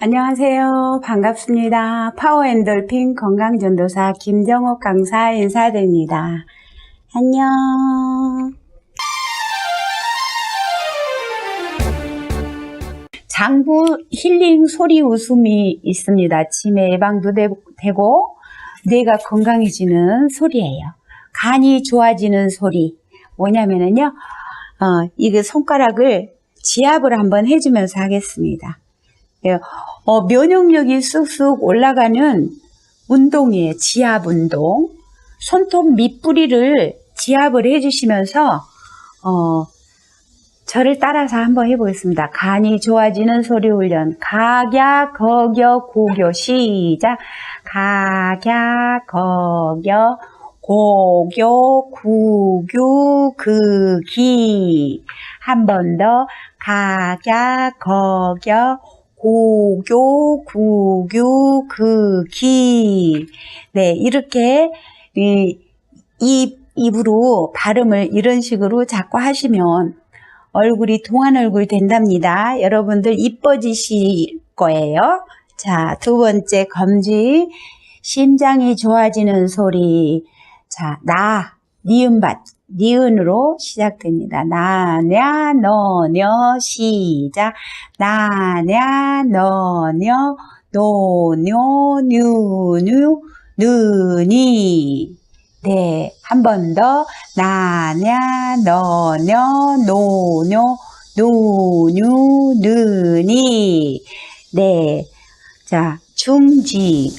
안녕하세요. 반갑습니다. 파워엔돌핀 건강전도사 김정옥 강사 인사드립니다. 안녕. 장부 힐링 소리 웃음이 있습니다. 치매 예방도 되- 되고 뇌가 건강해지는 소리예요. 간이 좋아지는 소리. 뭐냐면은요, 어, 이거 손가락을 지압을 한번 해주면서 하겠습니다. 예, 어, 면역력이 쑥쑥 올라가는 운동이에요. 지압 운동. 손톱 밑뿌리를 지압을 해주시면서, 어, 저를 따라서 한번 해보겠습니다. 간이 좋아지는 소리 훈련. 각야, 거겨, 고교. 시작. 각야, 거겨, 고교, 구교, 극기. 한 번 더. 각야, 거겨, 고교, 구교, 극기. 네, 이렇게, 이, 입, 입으로 발음을 이런 식으로 자꾸 하시면 얼굴이 동안 얼굴 된답니다. 여러분들 이뻐지실 거예요. 자, 두 번째 검지. 심장이 좋아지는 소리. 자, 나, 니은밭, 니은으로 시작됩니다. 나냐, 너녀, 시작. 나냐, 너녀, 노뇨, 뉴뉴, 느니. 네, 한 번 더. 나냐, 너녀, 노뇨, 노뉴, 느니. 네. 자, 중지.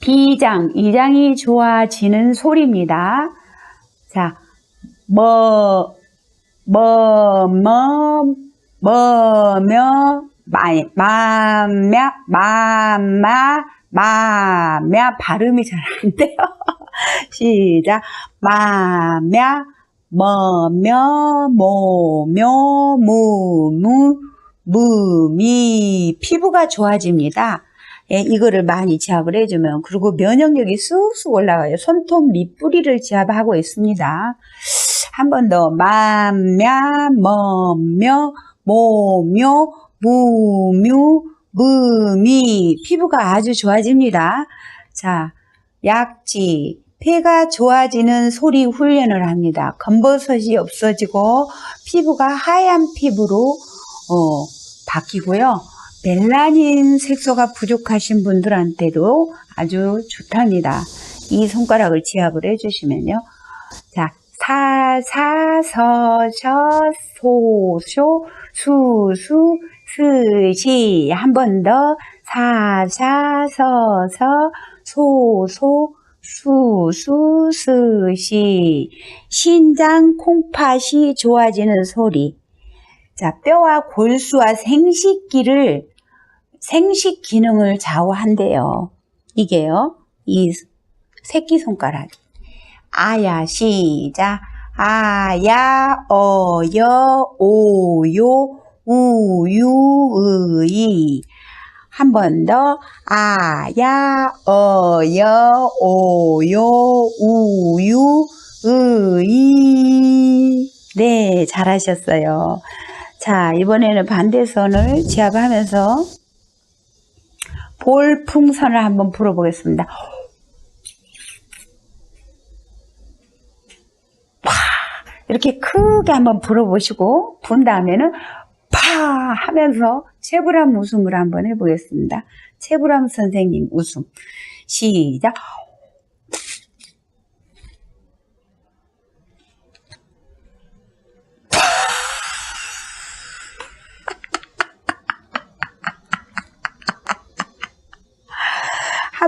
비장, 이장이 좋아지는 소리입니다. 자, 뭐, 뭐, 뭐, 뭐며, 마, 마며, 마마, 마며, 발음이 잘 안 돼요. 시작. 마며, 뭐며, 뭐며, 무무, 무미. 피부가 좋아집니다. 예, 이거를 많이 지압을 해주면 그리고 면역력이 쑥쑥 올라가요. 손톱 밑뿌리를 지압하고 있습니다. 한 번더 맘며 뭐며 모묘 무묘 무미 피부가 아주 좋아집니다. 자 약지 폐가 좋아지는 소리 훈련을 합니다. 검버섯이 없어지고 피부가 하얀 피부로 어, 바뀌고요. 멜라닌 색소가 부족하신 분들한테도 아주 좋답니다. 이 손가락을 지압을 해주시면요. 자, 사, 사, 서, 셔, 소, 쇼, 수, 수, 스, 시. 한 번 더. 사, 사, 서, 서, 소, 소, 수, 수, 스, 시. 신장 콩팥이 좋아지는 소리. 자, 뼈와 골수와 생식기를 생식 기능을 좌우한대요. 이게요. 이 새끼손가락. 아야 시작. 아야 어여 오요 우유 의이 한번 더 아야 어여 오요 우유 의이 네 잘하셨어요. 자 이번에는 반대손을 지압하면서 볼 풍선을 한번 불어보겠습니다. 파 이렇게 크게 한번 불어보시고 분 다음에는 파 하면서 채불암 웃음을 한번 해보겠습니다. 채불암 선생님 웃음 시작.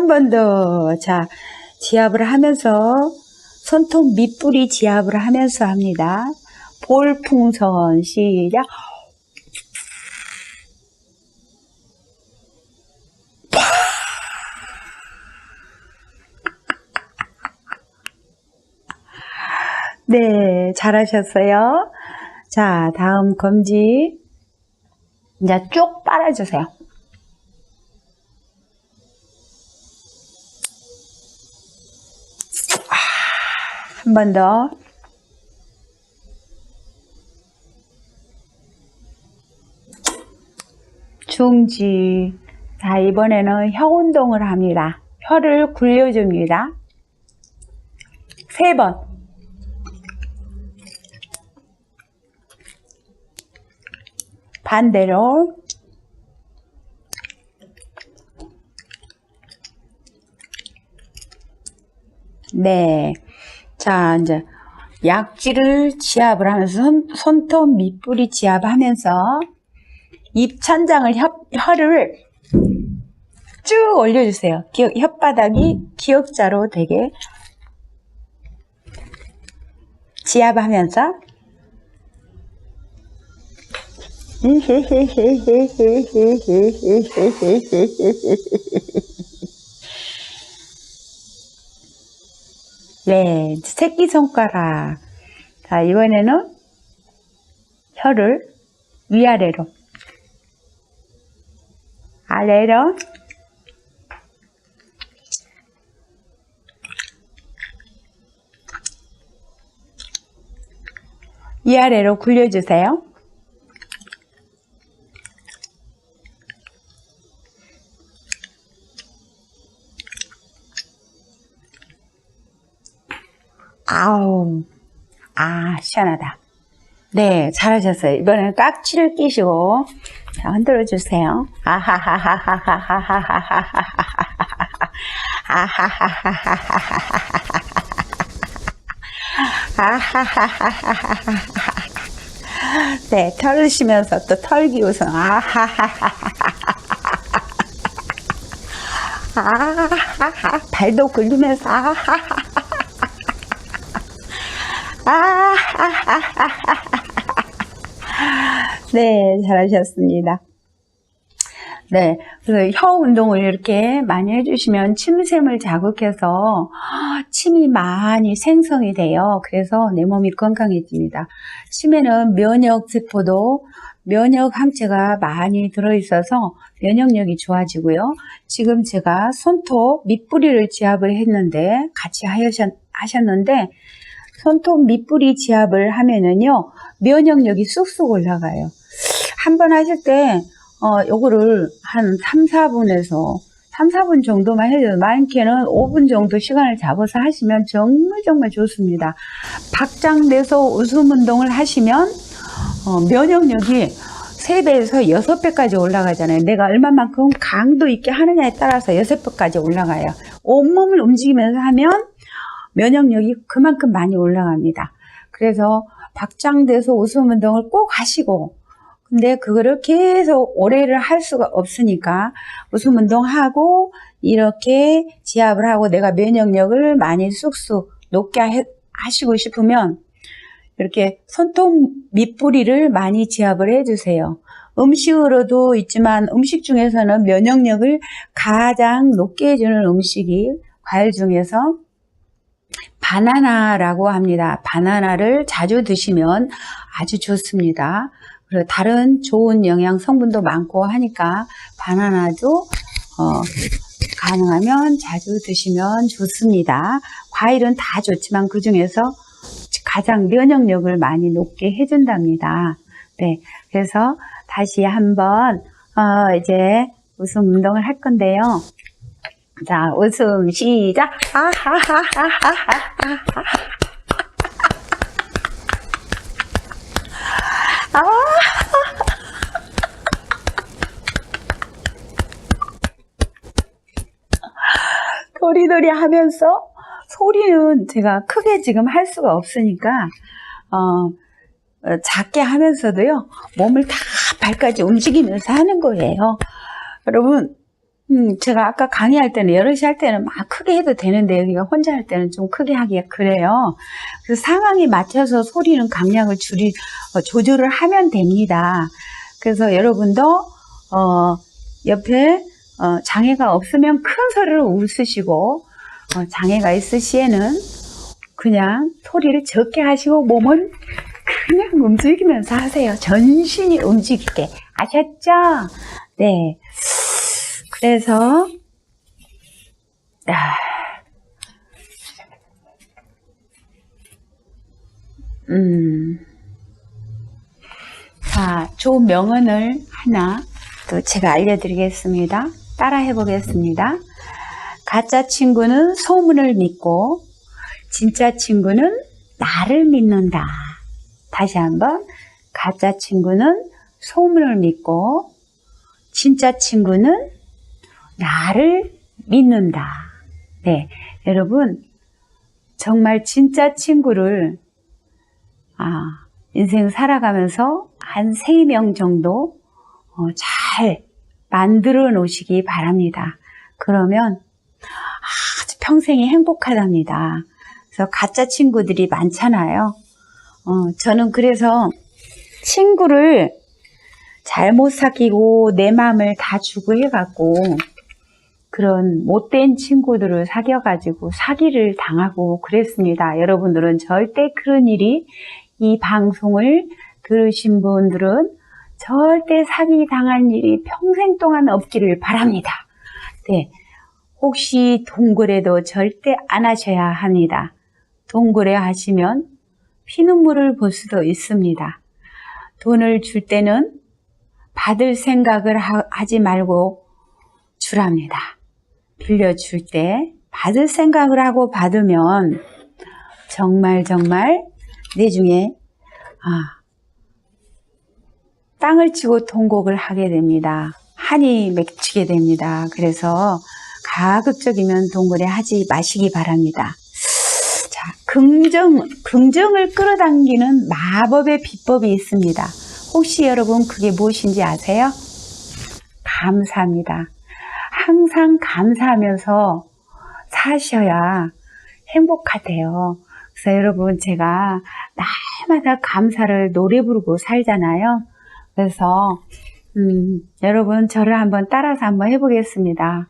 한 번 더. 자, 지압을 하면서 손톱 밑뿌리 지압을 하면서 합니다. 볼 풍선 시작. 네, 잘하셨어요. 자, 다음 검지. 이제 쭉 빨아주세요. 한 번 더. 중지. 자, 이번에는 혀 운동을 합니다. 혀를 굴려줍니다. 세 번. 반대로. 네. 자, 이제 약지를 지압을 하면서 손, 손톱 밑뿌리 지압하면서 입천장을 혀, 혀를 쭉 올려주세요. 기억, 혓바닥이 기역자로 되게 지압하면서 네, 새끼손가락. 자, 이번에는 혀를 위아래로. 아래로. 위아래로 굴려주세요. 아우, 아, 시원하다. 네, 잘하셨어요. 이번에는 깍지를 끼시고, 자, 흔들어 주세요. 네, 털으시면서 또 털기 웃음. 발도 굴리면서. 네, 잘하셨습니다. 네, 그래서 혀 운동을 이렇게 많이 해주시면 침샘을 자극해서 침이 많이 생성이 돼요. 그래서 내 몸이 건강해집니다. 침에는 면역 세포도 면역 항체가 많이 들어있어서 면역력이 좋아지고요. 지금 제가 손톱 밑뿌리를 지압을 했는데 같이 하셨, 하셨는데 손톱 밑뿌리 지압을 하면은요, 면역력이 쑥쑥 올라가요. 한 번 하실 때, 어, 요거를 한 3, 4분에서 3, 4분 정도만 해도 많게는 5분 정도 시간을 잡아서 하시면 정말 정말 좋습니다. 박장돼서 웃음 운동을 하시면, 어, 면역력이 3배에서 6배까지 올라가잖아요. 내가 얼마만큼 강도 있게 하느냐에 따라서 6배까지 올라가요. 온몸을 움직이면서 하면 면역력이 그만큼 많이 올라갑니다. 그래서 박장돼서 웃음 운동을 꼭 하시고 근데 그거를 계속 오래를 할 수가 없으니까 웃음 운동하고 이렇게 지압을 하고 내가 면역력을 많이 쑥쑥 높게 하시고 싶으면 이렇게 손톱 밑뿌리를 많이 지압을 해주세요. 음식으로도 있지만 음식 중에서는 면역력을 가장 높게 해주는 음식이 과일 중에서 바나나라고 합니다. 바나나를 자주 드시면 아주 좋습니다. 그리고 다른 좋은 영양 성분도 많고 하니까 바나나도 어, 가능하면 자주 드시면 좋습니다. 과일은 다 좋지만 그 중에서 가장 면역력을 많이 높게 해준답니다. 네, 그래서 다시 한번 어, 이제 웃음 운동을 할 건데요. 자, 웃음 시작. 아하하하하하하. 아. 도리도리 하면서 소리는 제가 크게 지금 할 수가 없으니까 어, 어, 작게 하면서도요 몸을 다 발까지 움직이면서 하는 거예요. 여러분 음, 제가 아까 강의할 때는 여럿이 할 때는 막 크게 해도 되는데 여기가 혼자 할 때는 좀 크게 하기가 그래요. 그래서 상황에 맞춰서 소리는 강약을 줄이 어, 조절을 하면 됩니다. 그래서 여러분도 어, 옆에 어, 장애가 없으면 큰 소리를 웃으시고 어, 장애가 있을 시에는 그냥 소리를 적게 하시고 몸은 그냥 움직이면서 하세요. 전신이 움직이게 아셨죠? 네. 그래서 아, 음, 자, 좋은 명언을 하나 또 제가 알려드리겠습니다. 따라 해보겠습니다. 가짜 친구는 소문을 믿고 진짜 친구는 나를 믿는다. 다시 한번 가짜 친구는 소문을 믿고 진짜 친구는 나를 믿는다. 네, 여러분 정말 진짜 친구를 아, 인생 살아가면서 한세명 정도 어, 잘 만들어 놓으시기 바랍니다. 그러면 아주 평생이 행복하답니다. 그래서 가짜 친구들이 많잖아요. 어, 저는 그래서 친구를 잘못 사귀고 내 마음을 다 주고 해갖고 그런 못된 친구들을 사귀어가지고 사기를 당하고 그랬습니다. 여러분들은 절대 그런 일이 이 방송을 들으신 분들은 절대 사기 당한 일이 평생 동안 없기를 바랍니다. 네. 혹시 동거래도 절대 안 하셔야 합니다. 동거래 하시면 피눈물을 볼 수도 있습니다. 돈을 줄 때는 받을 생각을 하, 지 말고 주랍니다. 빌려줄 때 받을 생각을 하고 받으면 정말 정말 내 중에 아, 땅을 치고 통곡을 하게 됩니다. 한이 맺히게 됩니다. 그래서 가급적이면 동거래 하지 마시기 바랍니다. 자, 긍정, 긍정을 끌어당기는 마법의 비법이 있습니다. 혹시 여러분 그게 무엇인지 아세요? 감사합니다. 항상 감사하면서 사셔야 행복하대요. 그래서 여러분 제가 날마다 감사를 노래 부르고 살잖아요. 그래서 음, 여러분 저를 한번 따라서 한번 해보겠습니다.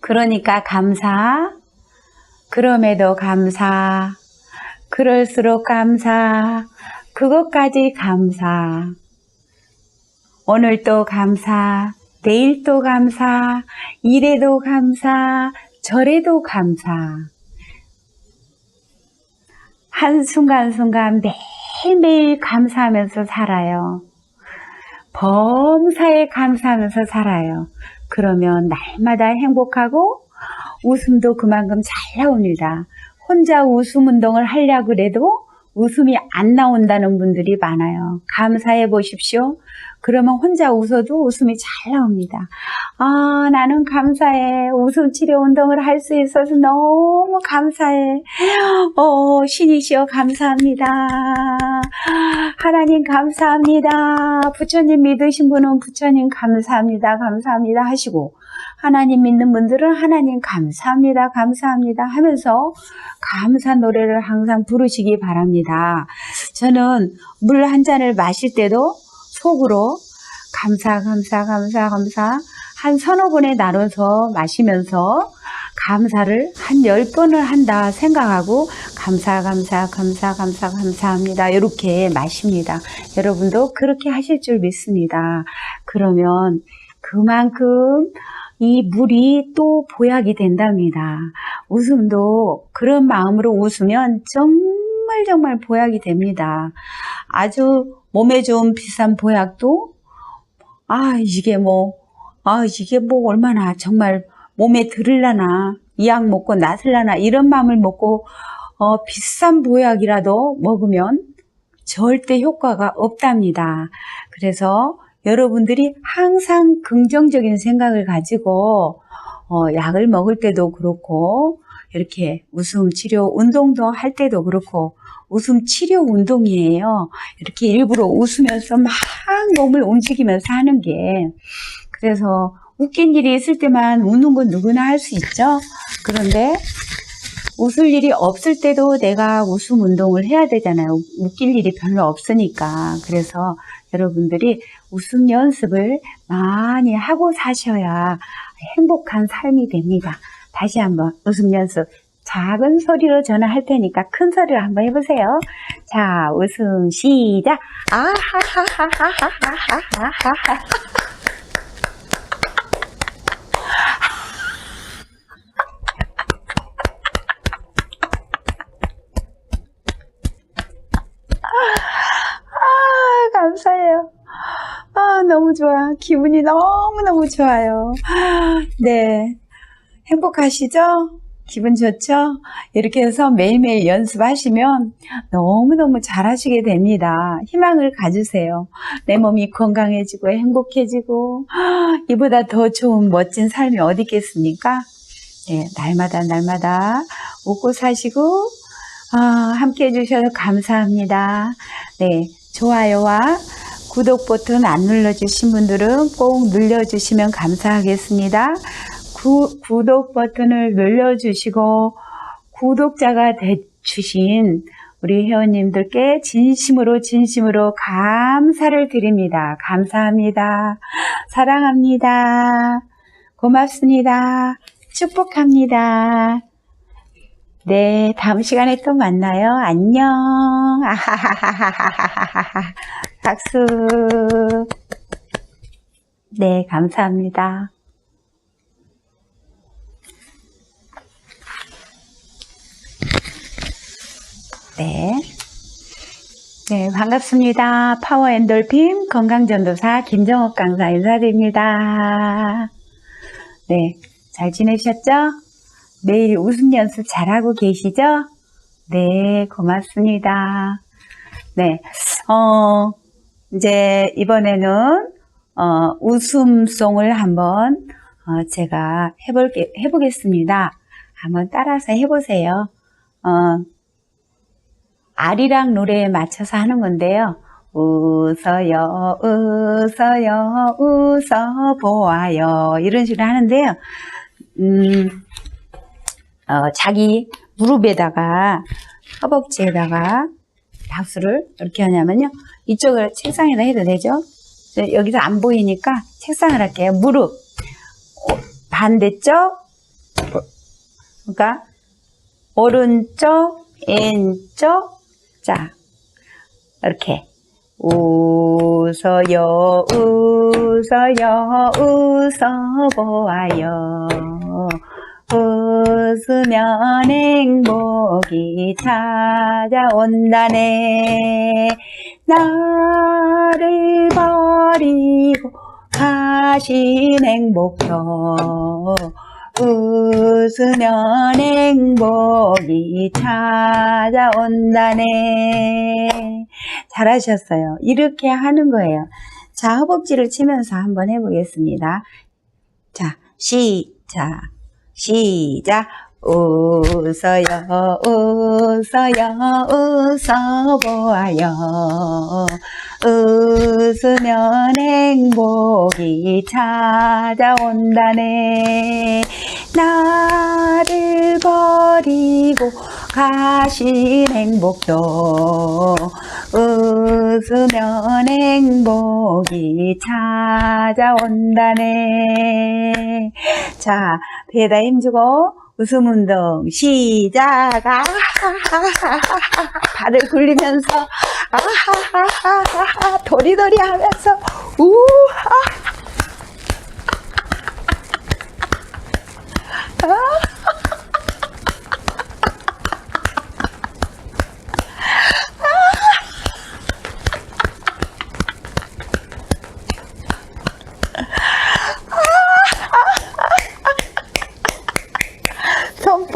그러니까 감사, 그럼에도 감사, 그럴수록 감사, 그것까지 감사. 오늘도 감사, 내일도 감사, 이래도 감사, 저래도 감사. 한순간순간 매일매일 감사하면서 살아요. 범사에 감사하면서 살아요. 그러면 날마다 행복하고 웃음도 그만큼 잘 나옵니다. 혼자 웃음 운동을 하려고 그래도 웃음이 안 나온다는 분들이 많아요. 감사해 보십시오. 그러면 혼자 웃어도 웃음이 잘 나옵니다. 아, 나는 감사해. 웃음 치료 운동을 할 수 있어서 너무 감사해. 어, 신이시여 감사합니다. 하나님 감사합니다. 부처님 믿으신 분은 부처님 감사합니다. 감사합니다 하시고 하나님 믿는 분들은 하나님 감사합니다. 감사합니다 하면서 감사 노래를 항상 부르시기 바랍니다. 저는 물 한 잔을 마실 때도 속으로 감사, 감사, 감사, 감사 한 서너 번에 나눠서 마시면서 감사를 한 열 번을 한다 생각하고 감사, 감사, 감사, 감사, 감사합니다. 이렇게 마십니다. 여러분도 그렇게 하실 줄 믿습니다. 그러면 그만큼 이 물이 또 보약이 된답니다. 웃음도 그런 마음으로 웃으면 정말 정말 보약이 됩니다. 아주 몸에 좋은 비싼 보약도 아 이게 뭐 아 이게 뭐 얼마나 정말 몸에 들을라나 이 약 먹고 나슬라나 이런 마음을 먹고 어, 비싼 보약이라도 먹으면 절대 효과가 없답니다. 그래서 여러분들이 항상 긍정적인 생각을 가지고 어, 약을 먹을 때도 그렇고 이렇게 웃음 치료 운동도 할 때도 그렇고 웃음 치료 운동이에요. 이렇게 일부러 웃으면서 막 몸을 움직이면서 하는 게 그래서 웃긴 일이 있을 때만 웃는 건 누구나 할 수 있죠. 그런데 웃을 일이 없을 때도 내가 웃음 운동을 해야 되잖아요. 웃길 일이 별로 없으니까. 그래서 여러분들이 웃음 연습을 많이 하고 사셔야 행복한 삶이 됩니다. 다시 한번 웃음 연습. 작은 소리로 전화할 테니까 큰 소리로 한번 해보세요. 자, 웃음 시작. 아하하하하하하하하. 감사해요. 아, 너무 좋아. 기분이 너무너무 좋아요. 네. 행복하시죠? 기분 좋죠? 이렇게 해서 매일매일 연습하시면 너무너무 잘하시게 됩니다. 희망을 가지세요. 내 몸이 건강해지고 행복해지고 이보다 더 좋은 멋진 삶이 어디 있겠습니까? 네, 날마다 날마다 웃고 사시고 아, 함께 해주셔서 감사합니다. 네, 좋아요와 구독 버튼 안 눌러주신 분들은 꼭 눌러주시면 감사하겠습니다. 구, 구독 버튼을 눌러주시고 구독자가 되주신 우리 회원님들께 진심으로 진심으로 감사를 드립니다. 감사합니다. 사랑합니다. 고맙습니다. 축복합니다. 네, 다음 시간에 또 만나요. 안녕. 아하하하하하하하. 박수. 네, 감사합니다. 네. 네, 반갑습니다. 파워 엔돌핀 건강전도사 김정옥 강사 인사드립니다. 네, 잘 지내셨죠? 매일 웃음 연습 잘하고 계시죠? 네, 고맙습니다. 네, 어, 이제 이번에는, 어, 웃음송을 한번, 어, 제가 해볼게, 해보겠습니다. 한번 따라서 해보세요. 어, 아리랑 노래에 맞춰서 하는 건데요. 웃어요, 웃어요, 웃어보아요. 이런 식으로 하는데요. 음, 어, 자기 무릎에다가 허벅지에다가 박수를 이렇게 하냐면요. 이쪽을 책상에다 해도 되죠. 여기서 안 보이니까 책상을 할게요. 무릎 어, 반대쪽 그러니까 오른쪽 왼쪽 자 이렇게 웃어요 웃어요 웃어보아요 웃으면 행복이 찾아온다네. 나를 버리고 가신 행복도 웃으면 행복이 찾아온다네. 잘하셨어요. 이렇게 하는 거예요. 자 허벅지를 치면서 한번 해보겠습니다. 자 시작 시작. 웃어요 웃어요 웃어보아요. 웃으면 행복이 찾아온다네. 나를 버리고 가신 행복도 웃으면 행복이 찾아온다네. 자 배에다 힘주고 웃음 운동 시작. 아하하하하 발을 굴리면서 아하하하하 도리도리 하면서 우하 손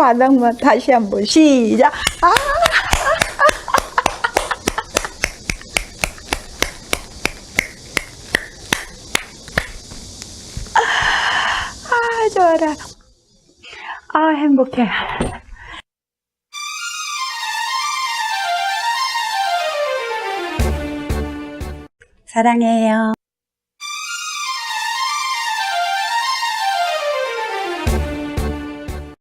바닥만 다시 한번 시작 아 아, 좋아라. 아, 행복해. 사랑해요.